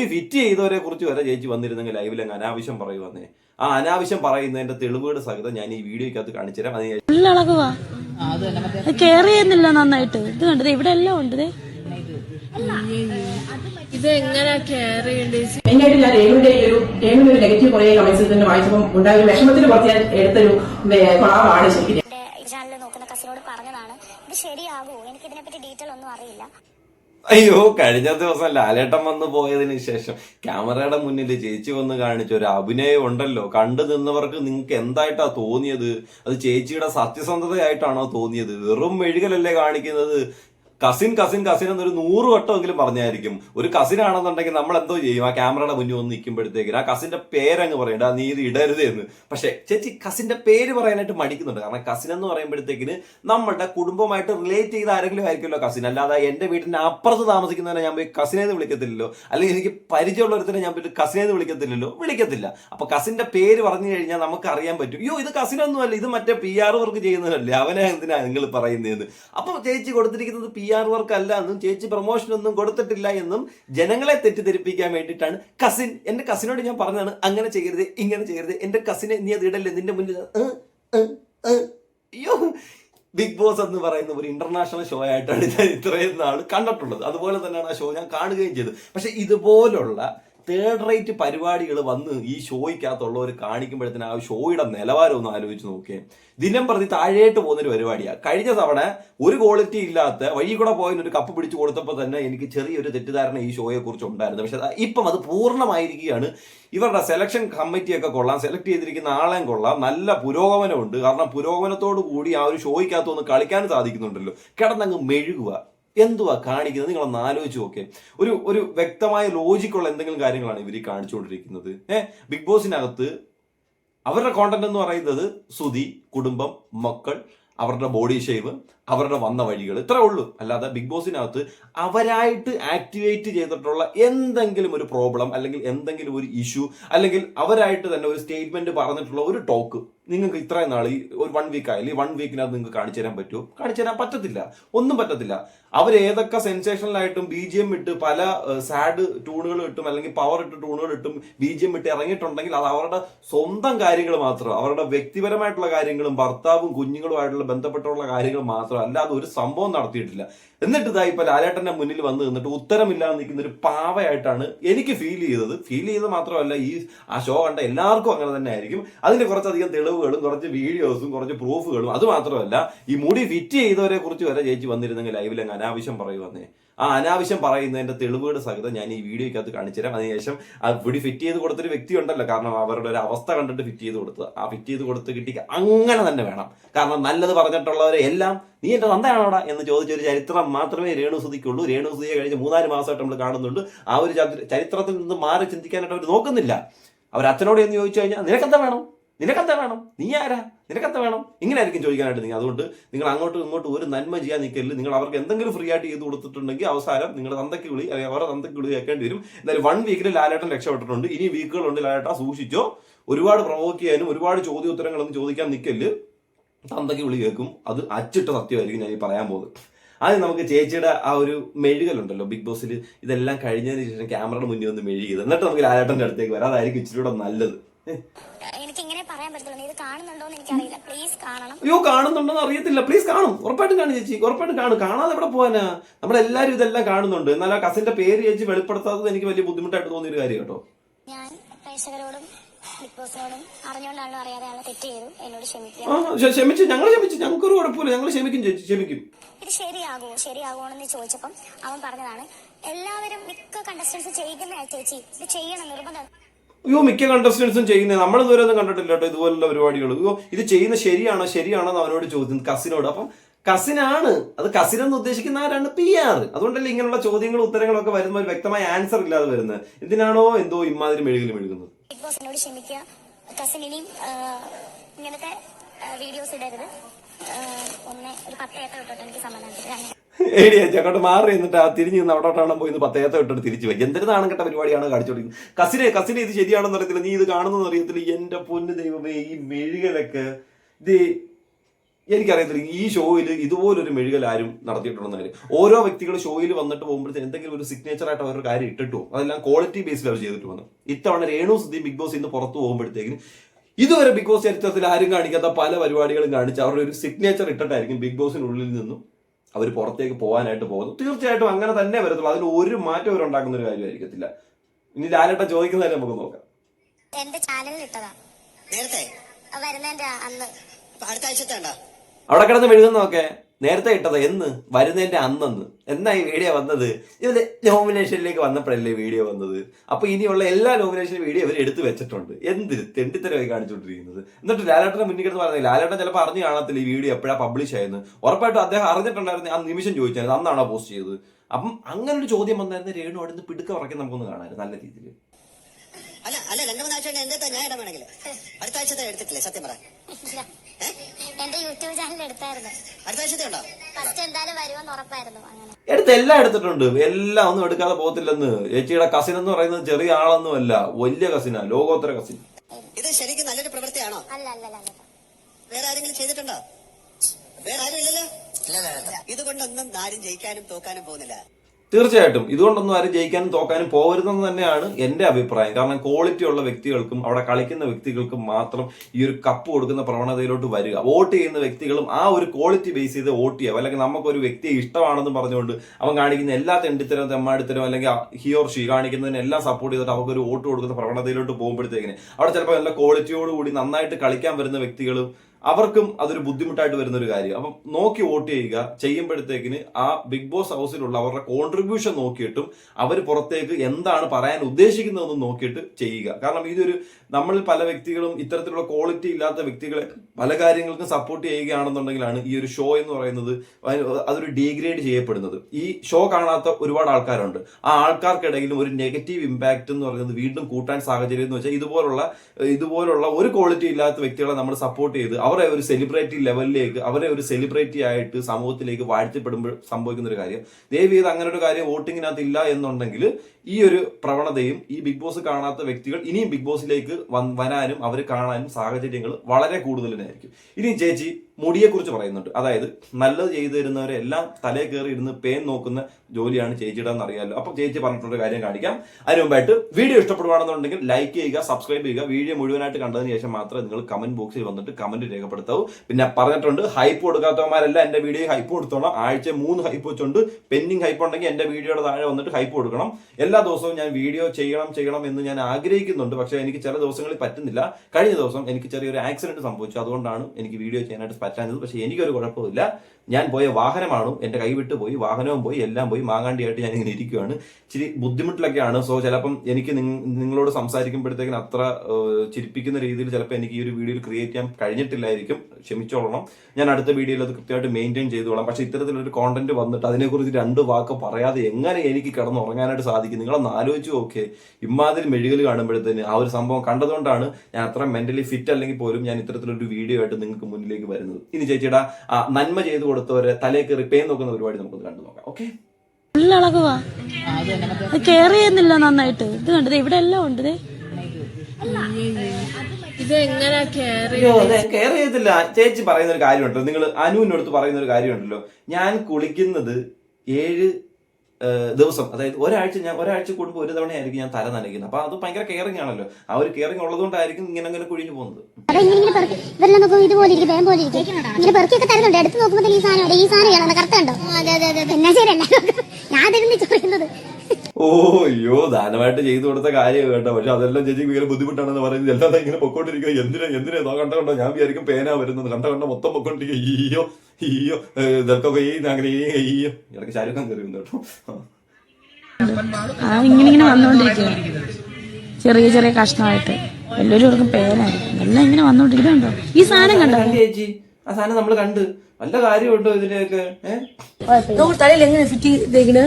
മുടി ഫിറ്റ് ചെയ്തവരെ കുറിച്ച് വരെ ചേച്ചി വന്നിരുന്നെങ്കിൽ ലൈവിൽ അങ്ങ് അനാവശ്യം പറയുവന്നേ. ആ അനാവശ്യം പറയുന്നതിന്റെ തെളിവുകൾ സഹിതം ഞാൻ ഈ വീഡിയോക്കകത്ത് കാണിച്ചുതരാം. നല്ല അത് കെയർ ചെയ്യുന്നില്ല നന്നായിട്ട്. ഇത് കണ്ടത് ഇവിടെ എല്ലാം ഉണ്ട് ദേ. ഇത് എങ്ങനെ കെയർ ചെയ്യേണ്ടത് മെയിനായിട്ട് ഞാൻ രേണുവിന്റെ ഈ ഒരു രേണുവിന്റെ ഒരു നെഗറ്റീവ് കുറേ കമന്റ്സ് തന്നെ വായിച്ചപ്പോൾ ഉണ്ടായ ഒരു വിഷമത്തിന് പുറത്ത് ഞാൻ എടുത്തൊരു കൊളാവാണ് ശരിക്കും. ചാനൽ നോക്കുന്ന കസിനോട് പറഞ്ഞതാണ് ഇത് ശരിയാകുമോ എനിക്ക് ഇതിനെപ്പറ്റി ഡീറ്റെയിൽ ഒന്നും അറിയില്ല. അയ്യോ കഴിഞ്ഞ ദിവസം ലാലേട്ടൻ വന്നു പോയതിനു ശേഷം ക്യാമറയുടെ മുന്നിൽ ചേച്ചി വന്ന് കാണിച്ച ഒരു അഭിനയം ഉണ്ടല്ലോ. കണ്ടു നിന്നവർക്ക് നിങ്ങൾക്ക് എന്തായിട്ടാ തോന്നിയത്? അത് ചേച്ചിയുടെ സത്യസന്ധതയായിട്ടാണോ തോന്നിയത്? വെറും മെഴുകലല്ലേ കാണിക്കുന്നത്? കസിൻ കസിൻ കസിൻ എന്നൊരു നൂറ് വട്ടമെങ്കിലും പറഞ്ഞായിരിക്കും. ഒരു കസിൻ ആണെന്നുണ്ടെങ്കിൽ നമ്മൾ എന്തോ ചെയ്യും? ആ ക്യാമറയുടെ മുന്നിൽ വന്ന് നിൽക്കുമ്പോഴത്തേക്കും ആ കസിന്റെ പേരങ്ങ് പറയണ്ട നീ ഇത് ഇടരുത് എന്ന്. പക്ഷേ ചേച്ചി കസിന്റെ പേര് പറയാനായിട്ട് മടിക്കുന്നുണ്ട്. കാരണം കസിൻ എന്ന് പറയുമ്പോഴത്തേക്കിന് നമ്മുടെ കുടുംബമായിട്ട് റിലേറ്റ് ചെയ്ത ആരെങ്കിലും ആയിരിക്കുമല്ലോ കസിൻ. അല്ലാതെ എന്റെ വീടിന്റെ അപ്പുറത്ത് താമസിക്കുന്നതിനെ ഞാൻ പോയി കസിനെ എന്ന് വിളിക്കത്തില്ലല്ലോ. അല്ലെങ്കിൽ എനിക്ക് പരിചയമുള്ള ഒരുത്തനെ ഞാൻ പോയിട്ട് കസിനെ എന്ന് വിളിക്കത്തില്ലല്ലോ. വിളിക്കത്തില്ല. അപ്പൊ കസിന്റെ പേര് പറഞ്ഞു കഴിഞ്ഞാൽ നമുക്ക് അറിയാൻ പറ്റും. അയ്യോ ഇത് കസിനൊന്നുമല്ല. ഇത് മറ്റേ പി ആർ വർക്ക് ചെയ്യുന്നതല്ലേ. അവനെ എന്തിനാ നിങ്ങൾ പറയുന്നതെന്ന്? അപ്പൊ ചേച്ചി കൊടുത്തിരിക്കുന്നത് പി ആർ വർക്ക് അല്ല എന്നും ചേച്ചി പ്രൊമോഷൻ ഒന്നും കൊടുത്തിട്ടില്ല എന്നും ജനങ്ങളെ തെറ്റിദ്ധരിപ്പിക്കാൻ വേണ്ടിയിട്ടാണ്. കസിൻ എന്റെ കസിനോട് ഞാൻ പറഞ്ഞതാണ് അങ്ങനെ ചെയ്യരുത് ഇങ്ങനെ ചെയ്യരുത്. എന്റെ കസിനെ നീ അത് ഇടല്ലേ നിന്റെ മുന്നിൽ. അയ്യോ ബിഗ് ബോസ് എന്ന് പറയുന്ന ഒരു ഇന്റർനാഷണൽ ഷോ ആയിട്ടാണ് ഞാൻ ഇത്രയും നാൾ കണ്ടിട്ടുള്ളത്. അതുപോലെ തന്നെയാണ് ആ ഷോ ഞാൻ കാണുകയും ചെയ്തത്. പക്ഷെ ഇതുപോലുള്ള തേർഡ് റേറ്റ് പരിപാടികൾ വന്ന് ഈ ഷോയ്ക്കകത്തുള്ളവർ കാണിക്കുമ്പോഴത്തേന് ആ ഷോയുടെ നിലവാരം ഒന്ന് ആലോചിച്ച് നോക്കിയേ. ദിനം പ്രതി താഴേട്ട് പോകുന്നൊരു പരിപാടിയാണ് കഴിഞ്ഞ തവണ ഒരു ക്വാളിറ്റി ഇല്ലാത്ത വഴി കൂടെ പോയതിന് ഒരു കപ്പ് പിടിച്ചു കൊടുത്തപ്പോൾ തന്നെ എനിക്ക് ചെറിയൊരു തെറ്റിദ്ധാരണ ഈ ഷോയെ കുറിച്ച് ഉണ്ടായിരുന്നു. പക്ഷെ ഇപ്പം അത് പൂർണമായിരിക്കുകയാണ്. ഇവരുടെ സെലക്ഷൻ കമ്മിറ്റിയൊക്കെ കൊള്ളാം സെലക്ട് ചെയ്തിരിക്കുന്ന ആളെയും കൊള്ളാം. നല്ല പുരോഗമനമുണ്ട്. കാരണം പുരോഗമനത്തോടു കൂടി ആ ഒരു ഷോയ്ക്കകത്ത് ഒന്ന് കളിക്കാൻ സാധിക്കുന്നുണ്ടല്ലോ. കിടന്നങ്ങ് മെഴുകുക. എന്തുവാ കാണിക്കുന്നത്? നിങ്ങളൊന്ന് ആലോചിച്ച് നോക്കേ ഒരു ഒരു വ്യക്തമായ ലോജിക്കുള്ള എന്തെങ്കിലും കാര്യങ്ങളാണ് ഇവർ കാണിച്ചുകൊണ്ടിരിക്കുന്നത്. ഏഹ് ബിഗ് ബോസിനകത്ത് അവരുടെ കോണ്ടന്റ് എന്ന് പറയുന്നത് സുതി കുടുംബം മക്കൾ അവരുടെ ബോഡി ഷേവ് അവരുടെ വന്ന വഴികൾ ഇത്രേ ഉള്ളൂ. അല്ലാതെ ബിഗ് ബോസിനകത്ത് അവരായിട്ട് ആക്ടിവേറ്റ് ചെയ്തിട്ടുള്ള എന്തെങ്കിലും ഒരു പ്രോബ്ലം അല്ലെങ്കിൽ എന്തെങ്കിലും ഒരു ഇഷ്യൂ അല്ലെങ്കിൽ അവരായിട്ട് തന്നെ ഒരു സ്റ്റേറ്റ്മെന്റ് പറഞ്ഞിട്ടുള്ള ഒരു ടോക്ക് നിങ്ങൾക്ക് ഇത്രയും നാൾ ഈ ഒരു വൺ വീക്ക് ആയാലും ഈ വൺ വീക്കിനകത്ത് നിങ്ങൾക്ക് കാണിച്ചു തരാൻ പറ്റുമോ? കാണിച്ചു തരാൻ പറ്റത്തില്ല. ഒന്നും പറ്റത്തില്ല. അവർ ഏതൊക്കെ സെൻസേഷണലായിട്ടും ബി ജി എം ഇട്ട് പല സാഡ് ടൂണുകൾ ഇട്ടും അല്ലെങ്കിൽ പവർ ഇട്ട് ടൂണുകൾ ഇട്ടും ബി ജി എം ഇട്ട് ഇറങ്ങിയിട്ടുണ്ടെങ്കിൽ അത് അവരുടെ സ്വന്തം കാര്യങ്ങൾ മാത്രം അവരുടെ വ്യക്തിപരമായിട്ടുള്ള കാര്യങ്ങളും ഭർത്താവും കുഞ്ഞുങ്ങളുമായിട്ടുള്ള ബന്ധപ്പെട്ടുള്ള കാര്യങ്ങൾ മാത്രം അല്ലാതെ ഒരു സംഭവം നടത്തിയിട്ടില്ല. എന്നിട്ട് ഇതാ ഇപ്പൊ ലാലേട്ടന്റെ മുന്നിൽ വന്ന് നിന്നിട്ട് ഉത്തരമില്ലാതെ നിൽക്കുന്ന ഒരു പാവയായിട്ടാണ് എനിക്ക് ഫീൽ ചെയ്തത്. ഫീൽ ചെയ്തത് മാത്രമല്ല ഈ ആ ഷോ കണ്ട എല്ലാവർക്കും അങ്ങനെ തന്നെ ആയിരിക്കും. അതിന്റെ കുറച്ചധികം തെളിവുകളും കുറച്ച് വീഡിയോസും കുറച്ച് പ്രൂഫുകളും അത് മാത്രമല്ല ഈ മുടി ഫിറ്റ് ചെയ്തവരെ കുറിച്ച് വരെ ചേച്ചി വന്നിരുന്നെങ്കിൽ ലൈവിൽ അങ്ങ് അനാവശ്യം പറയുവന്നേ. ആ അനാവശ്യം പറയുന്നതിന്റെ തെളിവുകൾ സഹിതം ഞാൻ ഈ വീഡിയോയ്ക്കകത്ത് കാണിച്ചു തരാം അതിനുശേഷം ആ മുടി ഫിറ്റ് ചെയ്ത് കൊടുത്തൊരു വ്യക്തി ഉണ്ടല്ലോ കാരണം അവരുടെ ഒരു അവസ്ഥ കണ്ടിട്ട് ഫിറ്റ് ചെയ്ത് കൊടുത്തത് ആ ഫിറ്റ് ചെയ്ത് കൊടുത്ത് കിട്ടി അങ്ങനെ തന്നെ വേണം. കാരണം നല്ലത് പറഞ്ഞിട്ടുള്ളവരെ എല്ലാം നീ എന്റെ തന്തയാണോടാ? എന്ന് ചോദിച്ച ഒരു ചരിത്രം മാത്രമേ രേണുസുതിക്കുള്ളൂ രേണുസുതിയെ കഴിഞ്ഞ് മൂന്നാൽ മാസമായിട്ട് നമ്മൾ കാണുന്നുണ്ട്. ആ ഒരു ചരിത്രത്തിൽ നിന്ന് മാറി ചിന്തിക്കാനായിട്ട് അവർ നോക്കുന്നില്ല. അവർ അച്ഛനോട് എന്ന് ചോദിച്ചു കഴിഞ്ഞാൽ നിനക്കെന്താ വേണം? നിനക്കെന്താ വേണം? നീ ആരാ? നിനക്കെന്താ വേണം? ഇങ്ങനെ ആയിരിക്കും ചോദിക്കാനായിട്ട് നീ. അതുകൊണ്ട് നിങ്ങൾ അങ്ങോട്ടും ഇങ്ങോട്ടും ഒരു നന്മ ചെയ്യാൻ നിൽക്കരുത്. നിങ്ങൾ അവർക്ക് എന്തെങ്കിലും ഫ്രീ ആയിട്ട് ചെയ്ത് കൊടുത്തിട്ടുണ്ടെങ്കിൽ അവസാനം നിങ്ങളുടെ തന്തയ്ക്ക് വിളി അല്ലെങ്കിൽ അവരുടെ തന്തയ്ക്ക് വിളി കേൾക്കേണ്ടി വരും. എന്നാലും വൺ വീക്കിൽ ലാലേട്ടൻ രക്ഷപ്പെട്ടിട്ടുണ്ട്. ഇനി വീക്കുകളുണ്ട് ലാലേട്ട സൂക്ഷിച്ചോ. ഒരുപാട് പ്രൊവോക്ക് ചെയ്യാനും ഒരുപാട് ചോദ്യോത്തരങ്ങളൊന്നും ചോദിക്കാൻ നിൽക്കൽ തന്തയ്ക്ക് വിളി കേൾക്കും. അത് അച്ചിട്ട സത്യമായിരിക്കും ഞാൻ ഈ പറയാൻ പോകുന്നത്. ആദ്യം നമുക്ക് ചേച്ചിയുടെ ആ ഒരു മെഴുകലുണ്ടല്ലോ ബിഗ് ബോസിൽ ഇതെല്ലാം കഴിഞ്ഞതിന് ശേഷം ക്യാമറയുടെ മുന്നിൽ ഒന്ന് മെഴുകിയത്. എന്നിട്ട് നമുക്ക് ലാലേട്ടന്റെ അടുത്തേക്ക് വരാം. അതായിരിക്കും ഇച്ചിരി കൂടെ നല്ലത് പറയാൻ പറ്റത്തുള്ളൂ. നീ ഇത് കാണുന്നുണ്ടോ എന്ന് എനിക്കറിയില്ല. പ്ലീസ് കാണണം. അയ്യോ കാണുന്നുണ്ടോന്ന് അറിയത്തില്ല. പ്ലീസ് കാണും. ഉറപ്പായിട്ടും കാണും ചേച്ചി. ഉറപ്പായിട്ടും കാണും. കാണാതെ എവിടെ പോകാനാ നമ്മളെല്ലാരും ഇതെല്ലാം കാണുന്നുണ്ട്. എന്നാൽ ആ കസിന്റെ പേര് ചേച്ചി വെളിപ്പെടുത്താത്തത് എനിക്ക് വലിയ ബുദ്ധിമുട്ടായിട്ട് തോന്നിയ ഒരു കാര്യം കേട്ടോ. ഞാൻ പ്രേക്ഷകരോടും ബിഗ് ബോസിനോടും അറിഞ്ഞുകൊണ്ടാണോ അറിയാതെയാണോ തെറ്റ് ചെയ്തു. എന്നോട് ക്ഷമിക്കുക. ആ ക്ഷ- ക്ഷമിച്ചു. ഞങ്ങൾ ക്ഷമിച്ചു. ഞങ്ങൾക്കൊരു കുഴപ്പമില്ല. ഞങ്ങൾ ക്ഷമിക്കും ചേച്ചി. ക്ഷമിക്കും. ഇത് ശരിയാകുമോ ശരിയാകുമോന്ന് ചോദിച്ചപ്പം അവൻ പറഞ്ഞതാണ് എല്ലാവരും മിക്ക കണ്ടസ്റ്റൻസ് ചെയ്യുന്ന ചേച്ചി ഇത് ചെയ്യണം നിർബന്ധം. അയ്യോ മിക്ക കണ്ടസ്റ്റൻസും ചെയ്യുന്നത് നമ്മൾ ഇതുവരെ ഒന്നും കണ്ടിട്ടില്ല കേട്ടോ ഇതുപോലുള്ള പരിപാടികൾ അയ്യോ ഇത് ചെയ്യുന്ന ശരിയാണോ? ശരിയാണോ എന്ന് അവനോട് ചോദിക്കുന്നു കസിനോട്. അപ്പം കസിനാണ്. അത് കസിൻ എന്ന് ഉദ്ദേശിക്കുന്ന ആരാണ്? പി ആർ അതുകൊണ്ടല്ലേ ഇങ്ങനെയുള്ള ചോദ്യങ്ങളും ഉത്തരങ്ങളും ഒക്കെ വരുമ്പോൾ വ്യക്തമായ ആൻസർ ഇല്ലാതെ വരുന്നത്. എന്തിനാണോ എന്തോ ഇമാതിരി മെഴുകിൽ മെഴുകുന്നത്? ബിഗ് ഇങ്ങനത്തെ വീഡിയോസ് ഇടരുത്. ഒന്ന് ഒരു പത്തേത്ത വിട്ടോട്ടെ എനിക്ക് സമാധാനത്തിൽ. ഏടി അങ്ങോട്ട് മാറി എന്നിട്ട് ആ തിരിഞ്ഞ് നിന്ന് അവിടോട്ടാണ് പോയി പത്തേത്ത ഇട്ടിട്ട് തിരിച്ചു പോയി. എന്തിനാണ് കേട്ട പരിപാടിയാണ് കാണിച്ചുകൊണ്ടിരിക്കുന്നത്? കസിനെ കസിനെ ഇത് ശരിയാണെന്ന് അറിയത്തില്ല. നീ ഇത് കാണുന്നെന്ന് അറിയത്തില്ല. എന്റെ പൊന്ന് ദൈവമേ ഈ മെഴുകലൊക്കെ ഇത് എനിക്കറിയത്തില്ല. ഈ ഷോയിൽ ഇതുപോലൊരു മെഴുകൽ ആരും നടത്തിയിട്ടുണ്ടെന്ന് കാര്യം ഓരോ വ്യക്തികൾ ഷോയിൽ വന്നിട്ട് പോകുമ്പോഴത്തേക്ക് എന്തെങ്കിലും ഒരു സിഗ്നേച്ചർ ആയിട്ട് അവരുടെ കാര്യം ഇട്ടിട്ട് അതെല്ലാം ക്വാളിറ്റി ബേസിൽ അവർ ചെയ്തിട്ട് വന്നു ഇത്തവണ രേണു സുധി ബിഗ് ബോസ് ഇന്ന് പുറത്ത് പോകുമ്പോഴത്തേക്കിന് ഇതുവരെ ബിഗ് ബോസ് ചരിത്രത്തിൽ ആരും കാണിക്കാത്ത പല പരിപാടികളും കാണിച്ച് അവരുടെ ഒരു സിഗ്നേച്ചർ ഇട്ടിട്ടായിരിക്കും ബിഗ് ബോസിനുള്ളിൽ നിന്നും അവർ പുറത്തേക്ക് പോകാനായിട്ട് പോകുന്നു. തീർച്ചയായിട്ടും അങ്ങനെ തന്നെ വരത്തുള്ളൂ. അതിൽ ഒരു മാറ്റം അവർ ഉണ്ടാക്കുന്ന ഒരു കാര്യമായിരിക്കത്തില്ല. ഇനി ലാലേട്ട ചോദിക്കുന്നതന്നെ നമുക്ക് നോക്കാം. എന്റെ ചാനലിൽ ഇട്ടതാ. നേരത്തെ? വരുന്നതിന്റെ അന്ന്. ഇപ്പൊ അടുത്ത ആഴ്ചത്തെ അവിടെ കിടന്ന് മെഴുകുന്നതൊക്കെ നേരത്തെ ഇട്ടത് എന്ന് വരുന്നതിന്റെ അന്നെന്ന്. എന്നാ ഈ വീഡിയോ വന്നത്? ഇവർ നോമിനേഷനിലേക്ക് വന്നപ്പോഴല്ലേ വീഡിയോ വന്നത്? അപ്പൊ ഇനിയുള്ള എല്ലാ നോമിനേഷൻ വീഡിയോ ഇവർ എടുത്തു വെച്ചിട്ടുണ്ട്. എന്ത് തെണ്ടിത്തരമായി കാണിച്ചുകൊണ്ടിരിക്കുന്നത്? എന്നിട്ട് ലാലേട്ടനെ മുന്നിൽ കിടന്ന് പറയുന്നത് ലാലേട്ടൻ ചിലപ്പോൾ അറിഞ്ഞു കാണത്തില്ല ഈ വീഡിയോ എപ്പോഴാണ് പബ്ലിഷ് ആയെന്ന്. ഉറപ്പായിട്ടും അദ്ദേഹം അറിഞ്ഞിട്ടുണ്ടായിരുന്നു ആ നിമിഷം ചോദിച്ചായിരുന്നു അന്നാണോ പോസ്റ്റ് ചെയ്തത്. അപ്പം അങ്ങനെ ഒരു ചോദ്യം വന്നായിരുന്നു രേണു അവിടെ നിന്ന് പിടുക്ക ഉറക്കി നമുക്കൊന്ന് കാണാമായിരുന്നു നല്ല രീതിയിൽ. അല്ല അല്ല രണ്ടു മൂന്നാഴ്ച എന്റെ ഞാൻ ഇടം വേണമെങ്കിൽ അടുത്ത ആഴ്ചത്തെ എടുത്തിട്ടില്ലേ? സത്യം പറ. ഇല്ല. എന്റെ യൂട്യൂബ് ചാനൽ എടുത്തായിരുന്നു. അടുത്ത ആഴ്ചത്തെ ഉണ്ടോ? ഫസ്റ്റ് എന്തായാലും വരുമെന്ന് ഉറപ്പായിരുന്നു അങ്ങനെ. എടുത്ത് എല്ലാം എടുത്തിട്ടുണ്ട്. എല്ലാം ഒന്നും എടുക്കാതെ പോകത്തില്ലെന്ന്. ചേച്ചിയുടെ കസിൻ എന്ന് പറയുന്നത് ചെറിയ ആളൊന്നുമല്ല വലിയ കസിനാ ലോകോത്തര കസിൻ ഇത് ശരിക്കും നല്ലൊരു പ്രവൃത്തിയാണോ? അല്ല അല്ല അല്ല അല്ല. വേറെ ആരെങ്കിലും ചെയ്തിട്ടുണ്ടോ? വേറെ ആരും ഇല്ലല്ലോ? ഇതുകൊണ്ടൊന്നും ആരും ജയിക്കാനും തോക്കാനും പോകുന്നില്ല. തീർച്ചയായിട്ടും. ഇതുകൊണ്ടൊന്നും ആരും ജയിക്കാനും തോക്കാനും പോകരുതെന്ന് തന്നെയാണ് എന്റെ അഭിപ്രായം. കാരണം ക്വാളിറ്റി ഉള്ള വ്യക്തികൾക്കും അവിടെ കളിക്കുന്ന വ്യക്തികൾക്കും മാത്രം ഈ ഒരു കപ്പ് കൊടുക്കുന്ന പ്രവണതയിലോട്ട് വരിക. വോട്ട് ചെയ്യുന്ന വ്യക്തികളും ആ ഒരു ക്വാളിറ്റി ബേസ് ചെയ്ത് വോട്ട് ചെയ്യുക അല്ലെങ്കിൽ നമുക്കൊരു വ്യക്തിയെ ഇഷ്ടമാണെന്ന് പറഞ്ഞുകൊണ്ട് അവൻ കാണിക്കുന്ന എല്ലാ തെണ്ടിത്തരം തെമ്മാടിത്തരം അല്ലെങ്കിൽ ഹിയോർ ഷീ കാണിക്കുന്നതിനെല്ലാം സപ്പോർട്ട് ചെയ്തിട്ട് അവർക്കൊരു വോട്ട് കൊടുക്കുന്ന പ്രവണതയിലോട്ട് പോകുമ്പോഴത്തേക്കിന് അവിടെ ചിലപ്പോൾ നല്ല ക്വാളിറ്റിയോട് കൂടി നന്നായിട്ട് കളിക്കാൻ വരുന്ന വ്യക്തികളും അവർക്കും അതൊരു ബുദ്ധിമുട്ടായിട്ട് വരുന്ന ഒരു കാര്യം. അപ്പം നോക്കി വോട്ട് ചെയ്യുക ചെയ്യുമ്പോഴത്തേക്കിന് ആ ബിഗ് ബോസ് ഹൗസിലുള്ള അവരുടെ കോൺട്രിബ്യൂഷൻ നോക്കിയിട്ടും അവർ പുറത്തേക്ക് എന്താണ് പറയാൻ ഉദ്ദേശിക്കുന്നതെന്ന് നോക്കിയിട്ട് ചെയ്യുക. കാരണം ഇതൊരു നമ്മളിൽ പല വ്യക്തികളും ഇത്തരത്തിലുള്ള ക്വാളിറ്റി ഇല്ലാത്ത വ്യക്തികളെ പല കാര്യങ്ങൾക്കും സപ്പോർട്ട് ചെയ്യുകയാണെന്നുണ്ടെങ്കിലാണ് ഈ ഒരു ഷോ എന്ന് പറയുന്നത് അതൊരു ഡീഗ്രേഡ് ചെയ്യപ്പെടുന്നത്. ഈ ഷോ കാണാത്ത ഒരുപാട് ആൾക്കാരുണ്ട്. ആ ആൾക്കാർക്കിടയിലും ഒരു നെഗറ്റീവ് ഇമ്പാക്റ്റ് എന്ന് പറയുന്നത് വീണ്ടും കൂട്ടാൻ സാഹചര്യം എന്ന് വെച്ചാൽ ഇതുപോലുള്ള ഇതുപോലുള്ള ഒരു ക്വാളിറ്റി ഇല്ലാത്ത വ്യക്തികളെ നമ്മൾ സപ്പോർട്ട് ചെയ്ത് അവരെ ഒരു സെലിബ്രിറ്റി ലെവലിലേക്ക് അവരെ ഒരു സെലിബ്രിറ്റി ആയിട്ട് സമൂഹത്തിലേക്ക് വാഴ്ത്തിപ്പെടുമ്പോൾ സംഭവിക്കുന്ന ഒരു കാര്യം. ദയവ് ചെയ്ത് അങ്ങനെ ഒരു കാര്യം വോട്ടിങ്ങിനകത്ത് ഇല്ല എന്നുണ്ടെങ്കിൽ ഈ ഒരു പ്രവണതയും ഈ ബിഗ് ബോസ് കാണാത്ത വ്യക്തികൾ ഇനിയും ബിഗ് ബോസിലേക്ക് വരാനും അവർ കാണാനും സാഹചര്യങ്ങൾ വളരെ കൂടുതൽ തന്നെയായിരിക്കും ഇനി ചേച്ചി മുടിയെക്കുറിച്ച് പറയുന്നുണ്ട്. അതായത് നല്ലത് ചെയ്തു തരുന്നവരെ എല്ലാം തലേ കയറി ഇരുന്ന് പേൻ നോക്കുന്ന ജോലിയാണ് ചേച്ചിയുടെ അറിയാമല്ലോ അപ്പൊ ചേച്ചി പറഞ്ഞിട്ടുള്ള കാര്യം കാണിക്കാം. അതിന് മുമ്പായിട്ട് വീഡിയോ ഇഷ്ടപ്പെടുവാണെന്നുണ്ടെങ്കിൽ ലൈക്ക് ചെയ്യുക സബ്സ്ക്രൈബ് ചെയ്യുക. വീഡിയോ മുഴുവനായിട്ട് കണ്ടതിന് ശേഷം മാത്രമേ നിങ്ങൾ കമന്റ് ബോക്സിൽ വന്നിട്ട് കമന്റ് രേഖപ്പെടുത്താവൂ പിന്നെ പറഞ്ഞിട്ടുണ്ട് ഹൈപ്പ് കൊടുക്കാത്തവന്മാരെല്ലാം എന്റെ വീഡിയോ ഹൈപ്പ് കൊടുത്തോണം ആഴ്ച മൂന്ന് ഹൈപ്പ് വെച്ചുകൊണ്ട് പെൻഡിങ് ഹൈപ്പ് ഉണ്ടെങ്കിൽ എന്റെ വീഡിയോയുടെ താഴെ വന്നിട്ട് ഹൈപ്പ് കൊടുക്കണം. എല്ലാ ദിവസവും ഞാൻ വീഡിയോ ചെയ്യണം ചെയ്യണം എന്ന് ഞാൻ ആഗ്രഹിക്കുന്നുണ്ട്. പക്ഷേ എനിക്ക് ചില ദിവസങ്ങളിൽ പറ്റുന്നില്ല. കഴിഞ്ഞ ദിവസം എനിക്ക് ചെറിയൊരു ആക്സിഡന്റ് സംഭവിച്ചു. അതുകൊണ്ടാണ് എനിക്ക് വീഡിയോ ചെയ്യാനായിട്ട് പറ്റാഞ്ഞത് പക്ഷേ എനിക്കൊരു കുഴപ്പമില്ല ഞാൻ പോയ വാഹനമാണ് എന്റെ കൈവിട്ട് പോയി വാഹനവും പോയി എല്ലാം പോയി മാങ്ങാണ്ടിയായിട്ട് ഞാൻ ഇങ്ങനെ ഇരിക്കുകയാണ് ഇച്ചിരി ബുദ്ധിമുട്ടിലൊക്കെയാണ്. സോ ചിലപ്പം എനിക്ക് നിങ്ങളോട് സംസാരിക്കുമ്പോഴത്തേക്കിന് അത്ര ചിരിപ്പിക്കുന്ന രീതിയിൽ ചിലപ്പോൾ എനിക്ക് ഈ ഒരു വീഡിയോയിൽ ക്രിയേറ്റ് ചെയ്യാൻ കഴിഞ്ഞിട്ടില്ലായിരിക്കും. ക്ഷമിച്ചോളണം. ഞാൻ അടുത്ത വീഡിയോയിൽ അത് കൃത്യമായിട്ട് മെയിന്റെയിൻ ചെയ്തോളാം. പക്ഷേ ഇത്തരത്തിലൊരു കോണ്ടന്റ് വന്നിട്ട് അതിനെക്കുറിച്ച് രണ്ട് വാക്ക് പറയാതെ എങ്ങനെ എനിക്ക് കിടന്ന് ഉറങ്ങാനായിട്ട് സാധിക്കും? നിങ്ങളൊന്ന് ആലോചിച്ച് ഓക്കെ ഇമാതിരി മെഴുകൽ കാണുമ്പോഴത്തേന് ആ ഒരു സംഭവം കണ്ടതുകൊണ്ടാണ് ഞാൻ അത്ര മെന്റലി ഫിറ്റ് അല്ലെങ്കിൽ പോലും ഞാൻ ഇത്തരത്തിലൊരു വീഡിയോ ആയിട്ട് നിങ്ങൾക്ക് മുന്നിലേക്ക് വരുന്നത്. ഇനി ചേച്ചിയുടെ നന്മ ചെയ്തു കൊടുത്തവരെ തലേ കയറി പേൻ നോക്കുന്ന പരിപാടി നമുക്കൊന്ന് കണ്ടു നോക്കാം. ഓക്കെ നല്ല അളകുവാ കെയർ ചെയ്യുന്നില്ല നന്നായിട്ട്. ഇത് കണ്ടത് ഇവിടെ എല്ലാം ഉണ്ട് ദേ. ഇത് എങ്ങനെ കെയർ ചെയ്തില്ല ചേച്ചി പറയുന്ന ഒരു കാര്യമുണ്ടല്ലോ. നിങ്ങൾ അനുവിനടുത്ത് പറയുന്ന ഒരു കാര്യമുണ്ടല്ലോ. ഞാൻ കുളിക്കുന്നത് ഏഴ് ദിവസം. അതായത് ഒരാഴ്ച ഞാൻ ഒരാഴ്ച കൂടുമ്പോൾ ഒരു തവണയായിരിക്കും ഞാൻ തല നനയ്ക്കുന്നത്. അപ്പൊ അത് ഭയങ്കര കെയറിങ് ആണല്ലോ. ആ ഒരു കെയറിംഗ് ഉള്ളതുകൊണ്ടായിരിക്കും ഇങ്ങനെ അങ്ങനെ കുഴിഞ്ഞു പോകുന്നത്. അതെ ഇങ്ങനെ പെറുക്കി. ഇവരെല്ലാം നോക്കുമ്പോൾ ഇതുപോലെ ഇരിക്കും പോലെ ഇരിക്കും. ഇങ്ങനെ പെറുക്കിയൊക്കെ തരുന്നുണ്ട്. എടുത്ത് നോക്കുമ്പോൾ ഈ സാധനം ഈ സാധനം കാണുന്നത് കറക്റ്റ് ഉണ്ടോ അതെ അതെ അതെ എന്നാ ശരിയല്ല ഞാൻ ഓ അയ്യോ ദാനമായിട്ട് ചെയ്തു കൊടുത്ത കാര്യം കേട്ടോ. പക്ഷെ അതെല്ലാം ചേച്ചി ഭയങ്കര ബുദ്ധിമുട്ടാണെന്ന് പറയുന്നത് എല്ലാം ഇങ്ങനെ പൊക്കോണ്ടിരിക്കുക. എന്തിനാ എന്തിനാ ഇതോ കണ്ട കണ്ടോ? ഞാൻ വിചാരിക്കും പേന വരുന്നത്. കണ്ട കണ്ട? മൊത്തം പൊക്കോണ്ടിരിക്കുക. അയ്യോ അയ്യോ ഇതൊക്കെ ഈ അങ്ങനെ അയ്യോ ഇടയ്ക്ക് ഷാരൂഖ് ഖാൻ കയറി കേട്ടോ. ആ ഇങ്ങനെ ഇങ്ങനെ വന്നുകൊണ്ടിരിക്കുക ചെറിയ ചെറിയ കഷ്ണമായിട്ട്. എല്ലാവരും പേനായിരിക്കും. എല്ലാം ഇങ്ങനെ വന്നോണ്ടിരിക്കുന്നുണ്ടോ ഈ സാധനം കണ്ടോ? ചേച്ചി ആ സാധനം നമ്മൾ കണ്ട്. നല്ല കാര്യമുണ്ടോ ഇതിന്റെയൊക്കെ തലയിൽ എങ്ങനെ ഫിറ്റ് ചെയ്തേക്കണ്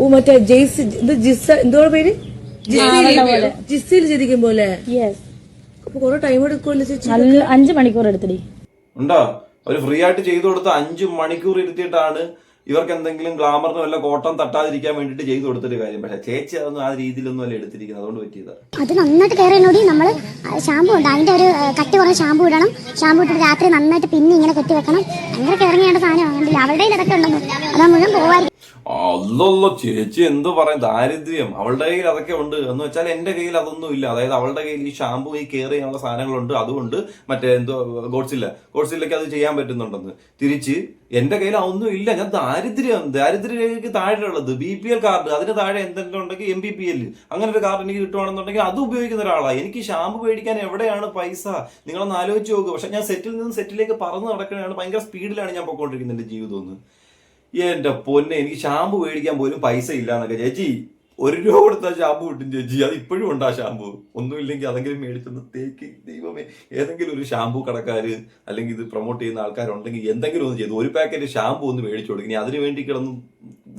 ഓ മറ്റേ ജെയ്സ് ഇത് ജിസ എന്തോ പേര്? ജിസ്സിൽ ചെയ്തിരിക്കും പോലെ. യെസ് അപ്പൊ കൊറേ ടൈം എടുക്കുമല്ലോ ചേച്ചി നല്ല അഞ്ച് മണിക്കൂർ എടുത്തിടി. ഉണ്ടോ? അവർ ഫ്രീ ആയിട്ട് ചെയ്തു കൊടുത്ത അഞ്ചു മണിക്കൂർ ഇരുത്തിയിട്ടാണ് ഇവർക്ക് എന്തെങ്കിലും ഗ്ലാമറിന് വല്ല കോട്ടം തട്ടാതിരിക്കാൻ വേണ്ടിട്ട് ചെയ്തു കൊടുത്തൊരു കാര്യം. പക്ഷെ ചേച്ചി അതൊന്നും ആ രീതിയിലൊന്നും അല്ല എടുത്തിരിക്കുന്നത്. അതുകൊണ്ട് പറ്റിയത്. അത് നന്നായിട്ട് കയറി നമ്മൾ നമ്മൾ ഷാമ്പു ഉണ്ട്. അതിന്റെ ഒരു കട്ടി കുറഞ്ഞ ഷാമ്പു ഇടണം. ഷാമ്പു ഇട്ടിട്ട് രാത്രി നന്നായിട്ട് പിന്നെ ഇങ്ങനെ കെട്ടി വെക്കണം. അങ്ങനെ കയറിയാണ് സാധനം അവരുടെ ഇടക്കുണ്ടെന്ന് ഉണ്ടെന്ന്. അതാ മുഴുവൻ പോവായിരിക്കും. അല്ലല്ലോ ചേച്ചി എന്ത് പറയും? ദാരിദ്ര്യം. അവളുടെ കയ്യിൽ അതൊക്കെ ഉണ്ട്. എന്ന് വെച്ചാൽ എന്റെ കയ്യിൽ അതൊന്നും ഇല്ല. അതായത് അവളുടെ കയ്യിൽ ഈ ഷാമ്പു ഈ കെയർ ചെയ്യാനുള്ള സാധനങ്ങളുണ്ട്. അതുകൊണ്ട് മറ്റേ എന്തോ ഗോഡ്സില്ല ഗോഡ്സില്ലക്ക് അത് ചെയ്യാൻ പറ്റുന്നുണ്ടെന്ന്. തിരിച്ച് എന്റെ കയ്യിൽ അതൊന്നും ഇല്ല. ഞാൻ ദാരിദ്ര്യം. ദാരിദ്ര്യരേഖയ്ക്ക് താഴെയുള്ളത്. ബി പി എൽ കാർഡ് അതിന് താഴെ എന്തെങ്കിലും ഉണ്ടെങ്കിൽ എം ബി പി എൽ അങ്ങനെ ഒരു കാർഡ് എനിക്ക് കിട്ടുവാണെന്നുണ്ടെങ്കിൽ അത് ഉപയോഗിക്കുന്ന ഒരാളാണ്. എനിക്ക് ഷാമ്പു മേടിക്കാൻ എവിടെയാണ് പൈസ? നിങ്ങളൊന്ന് ആലോചിച്ച് നോക്കുക പക്ഷെ ഞാൻ സെറ്റിൽ നിന്ന് സെറ്റിലേക്ക് പറന്ന് നടക്കുകയാണ് ഭയങ്കര സ്പീഡിലാണ് ഞാൻ പോയിക്കൊണ്ടിരിക്കുന്നത് എന്റെ ജീവിതം ഒന്ന്. എന്റെ പൊന്നെ എനിക്ക് ഷാമ്പു മേടിക്കാൻ പോലും പൈസ ഇല്ല എന്നൊക്കെ ചേച്ചി ഒരു രൂപ കൊടുത്താൽ ഷാമ്പു കിട്ടും ചേച്ചി അത് ഇപ്പോഴും ഉണ്ടാ ഷാമ്പു. ഒന്നുമില്ലെങ്കിൽ അതെങ്കിലും മേടിച്ചൊന്ന് തേക്ക്. ദൈവമേ ഏതെങ്കിലും ഒരു ഷാമ്പു കടക്കാർ അല്ലെങ്കിൽ ഇത് പ്രൊമോട്ട് ചെയ്യുന്ന ആൾക്കാരുണ്ടെങ്കിൽ എന്തെങ്കിലും ഒന്ന് ചെയ്തു. ഒരു പാക്കറ്റ് ഷാമ്പു ഒന്ന് മേടിച്ചു കൊടുക്കും. ഇനി അതിന് വേണ്ടി കിടന്ന്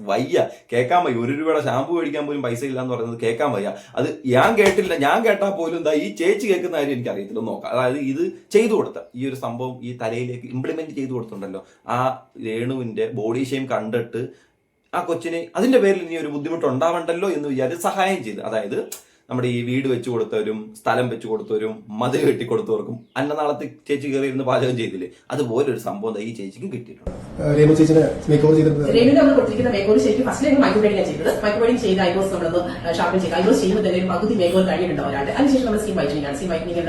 വയ്യ. കേൾക്കാൻ വയ്യ. ഒരു രൂപയുടെ ഷാമ്പു മേടിക്കാൻ പോലും പൈസ ഇല്ല എന്ന് പറയുന്നത് കേൾക്കാൻ വയ്യ. അത് ഞാൻ കേട്ടില്ല. ഞാൻ കേട്ടാൽ പോലും എന്താ ഈ ചേച്ചി കേൾക്കുന്ന കാര്യം എനിക്ക് അറിയത്തില്ല നോക്കാം. അതായത് ഇത് ചെയ്തു കൊടുത്ത ഈ ഒരു സംഭവം ഈ തലയിലേക്ക് ഇംപ്ലിമെന്റ് ചെയ്തു കൊടുത്തിട്ടുണ്ടല്ലോ. ആ രേണുവിന്റെ ബോഡി ഷെയിം കണ്ടിട്ട് ആ കൊച്ചിനെ അതിന്റെ പേരിൽ ഇനി ഒരു ബുദ്ധിമുട്ട് ഉണ്ടാവണ്ടല്ലോ എന്ന് വിചാരിച്ച് സഹായം ചെയ്ത്. അതായത് നമ്മുടെ ഈ വീട് വെച്ചു കൊടുത്തവരും സ്ഥലം വെച്ചു കൊടുത്തവരും മതിൽ കെട്ടി കൊടുത്തവർക്കും അന്നനാളത്തെ ചേച്ചി കയറി ഇരുന്ന് പാചകം ചെയ്തില്ലേ? അതുപോലെ ഒരു സംഭവം ഈ ചേച്ചിക്കും കിട്ടിയിട്ടുണ്ട്. പകുതി മേക്കോർ കഴിഞ്ഞിട്ടുണ്ടാവും ഒരാളുടെ. അതിനുശേഷം നമ്മൾ സീം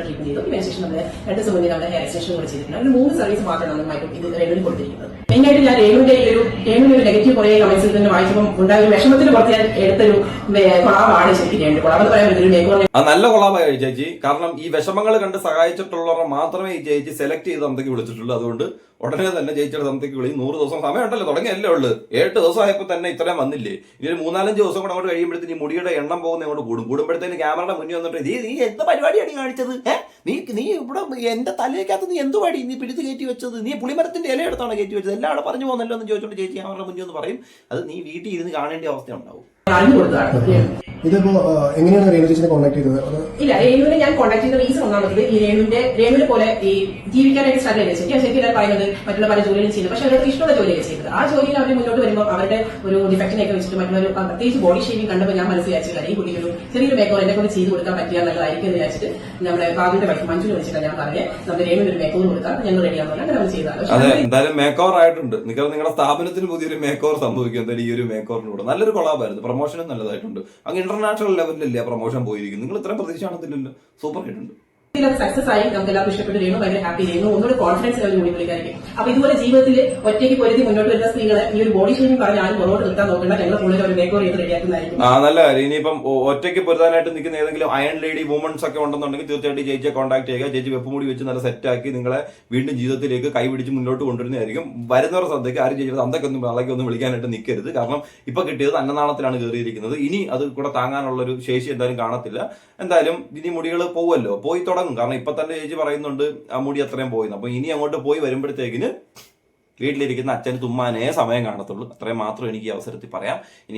ട്രീറ്റ്മെന്റ് ചെയ്തു. നമ്മൾ രണ്ട് ദിവസം മുന്നേ നമ്മുടെ ഹെയർ എക്സ്റ്റൻഷൻ കൂടെ ചെയ്തിട്ടുണ്ട്. മൂന്ന് സർവീസ് മാത്രമാണ് നമ്മൾ ഇത് കൊടുത്തിരിക്കുന്നത്. ഞാൻ രേണുവിന്റെ ഒരു രേണുവിന്റെ ഒരു നെഗറ്റീവ് കുറെ കമന്റ്സ് തന്നെ വായിച്ചപ്പോൾ ഉണ്ടായ ഒരു വിഷമത്തിന് പുറത്ത് ഞാൻ എടുത്തൊരു കൊളാവാണ് ശരിക്കും രേണു കൊളാവ് എന്ന് നല്ല കൊളാബായി ചേച്ചി കാരണം ഈ വിഷമങ്ങൾ കണ്ട് സഹായിച്ചിട്ടുള്ളവരെ മാത്രമേ ഈ ചേച്ചി സെലക്ട് ചെയ്ത് അന്തക്ക് വിളിച്ചിട്ടുള്ളൂ. അതുകൊണ്ട് ഉടനെ തന്നെ ചേച്ചിയുടെ അന്തക്ക് വിളി. നൂറ് ദിവസം സമയമുണ്ടല്ലോ തുടങ്ങിയല്ലേ ഉള്ളു. ഏട്ട് ദിവസം ആയപ്പോൾ തന്നെ ഇത്രയും വന്നില്ലേ? ഇനി ഒരു മൂന്നാലഞ്ച് ദിവസം കൂടെ അങ്ങോട്ട് കഴിയുമ്പോഴത്തേന് ഈ മുടിയുടെ എണ്ണം പോകുന്ന അങ്ങോട്ട് കൂടും. കൂടുമ്പോഴത്തേന് ക്യാമറയുടെ മുന്നിൽ വന്നിട്ട് നീ നീ എന്ത് പരിപാടിയാണ് കാണിച്ചത്? നീ നീ ഇവിടെ എന്റെ തലയ്ക്കകത്ത് നീ എന്ത് പടി? നീ പിടിച്ച് കയറ്റി വെച്ചത്? നീ പുളിമരത്തിന്റെ ഇല എടുത്താണ് കയറ്റി വെച്ചത്? എല്ലാം അവിടെ പറഞ്ഞു പോകുന്നല്ലോ എന്ന് ചോദിച്ചോണ്ട് ചേച്ചി ക്യാമറയുടെ മുന്നിൽ ഒന്ന് പറയും. അത് നീ വീട്ടിൽ ഇരുന്ന് കാണേണ്ട അവസ്ഥ ഉണ്ടാവും. ഇതിപ്പോ എങ്ങനെയാണ് രേണു ചേച്ചിനെ കോൺടാക്ട് ചെയ്തത്? ഇല്ല രേണുവിനെ ഞാൻ കോൺടാക്ട് ചെയ്ത റീസൺ ഒന്നാമത് ഈ രേണുവിന്റെ രേണുവിനെ പോലെ ഈ ജീവിക്കാനായിട്ട് സ്ട്രഗിൾ ചെയ്ത് ശരിക്കും ശരിക്കും എല്ലാവരും പറയുന്നത് മറ്റുള്ള പല ജോലികളും ചെയ്യുന്നത്. പക്ഷെ അവർക്ക് ഇഷ്ടമുള്ള ജോലിയാണ് ചെയ്യുന്നത്. ആ ജോലിയിൽ അവർ മുന്നോട്ട് വരുമ്പോൾ അവരുടെ ഒരു ഡിഫക്റ്റിനെയൊക്കെ വെച്ചിട്ട് മറ്റുള്ളൊരു പ്രത്യേകിച്ച് ബോഡി ഷേവിംഗ് കണ്ടപ്പോൾ ഞാൻ മനസ്സിലാച്ചു കാര്യം ഈ കുട്ടിക്കൊരു ചെറിയൊരു മേക്കോർ എന്നെ കൊണ്ട് ചെയ്ത് കൊടുക്കാൻ പറ്റിയ നല്ലതായിരിക്കും എന്ന് വിചാരിച്ചിട്ട് നമ്മുടെ ബാബുവിന്റെ വൈഫ് മഞ്ജുവിനെ വിളിച്ചിട്ട് ഞാൻ പറഞ്ഞത്. നമ്മുടെ രേണുവിന് ഒരു മേക്കോർ കൊടുക്കാം. ഞങ്ങൾ റെഡിയാന്ന് പറഞ്ഞാൽ അങ്ങനെ അതെ എന്തായാലും മേക്കോർ ആയിട്ടുണ്ട്. നിങ്ങൾ നിങ്ങളുടെ സ്ഥാപനത്തിന് പുതിയൊരു മേക്കോർ സംഭവിക്കുന്നത് സംഭവിക്കും എന്തായാലും ഈ ഒരു മേക്കോറിലൂടെ നല്ലൊരു കൊളാബായിരുന്നു പ്രൊമോഷനും നല്ലതായിട്ടുണ്ട്. അങ്ങ് ഇന്റർനാഷണൽ ലെവലിലല്ലേ പ്രൊമോഷൻ പോയിരിക്കുന്നത്? നിങ്ങൾ ഇത്രയും പ്രതീക്ഷ കാണത്തില്ലല്ലോ. സൂപ്പർ ഹിറ്റ് അത് സക്സസ് ആയി. നമുക്ക് എല്ലാവർക്കും ഇഷ്ടപ്പെട്ട്. രേണു ഭയങ്കര ഹാപ്പി ചെയ്യുന്നു ഒന്നുകൂടെ കോൺഫിഡൻസ് ലെവൽ കൂടി പുള്ളിക്കാരിക്കും അപ്പൊ ഇതുപോലെ ജീവിതത്തിൽ ഒറ്റയ്ക്ക് പൊരുതി മുന്നോട്ട് വരുന്ന സ്ത്രീകളെ ഈ ഒരു ബോഡി ഷേമിംഗ് പറഞ്ഞ് ആരും പുറകോട്ട് നിർത്താൻ നോക്കണ്ട. ഞങ്ങൾ കൂടുതൽ ഒരു മേക്കോർ ചെയ്ത് റെഡിയാക്കുന്നതായിരിക്കും ആ നല്ല ഇനിയിപ്പം ഒറ്റയ്ക്ക് പൊരുതാനായിട്ട് നിൽക്കുന്ന ഏതെങ്കിലും അയൺ ലേഡി വുമൺസ് ഒക്കെ ഉണ്ടെന്നുണ്ടെങ്കിൽ തീർച്ചയായിട്ടും ചേച്ചിയെ കോൺടാക്ട് ചെയ്യുക. ചേച്ചി വെപ്പുമുടി വെച്ച് നല്ല സെറ്റാക്കി നിങ്ങളെ വീണ്ടും ജീവിതത്തിലേക്ക് കൈപിടിച്ച് മുന്നോട്ട് കൊണ്ടുവരുന്നതായിരിക്കും. വരുന്നവരുടെ ശ്രദ്ധയ്ക്ക് ആരും ചേച്ചിയുടെ അന്തൊക്കെ വളയ്ക്ക് ഒന്നും വിളിക്കാനായിട്ട് നിൽക്കരുത്. കാരണം ഇപ്പൊ കിട്ടിയത് അന്നനാളത്തിലാണ് കയറിയിരിക്കുന്നത്. ഇനി അത് കൂടെ താങ്ങാനുള്ള ഒരു ശേഷി എന്തായാലും കാണത്തില്ല. എന്തായാലും ഇനി മുടികൾ പോവുമല്ലോ. പോയി തുടങ്ങും കാരണം ഇപ്പൊ തന്നെ ചേച്ചി പറയുന്നുണ്ട് ആ മുടി അത്രയും പോയി അപ്പൊ ഇനി അങ്ങോട്ട് പോയി വരുമ്പോഴത്തേക്കിന് വീട്ടിലിരിക്കുന്ന അച്ഛന് തുമ്മാനേ സമയം കാണത്തുള്ളൂ. അത്രയും മാത്രം എനിക്ക് ഈ അവസരത്തിൽ പറയാം. ഇനി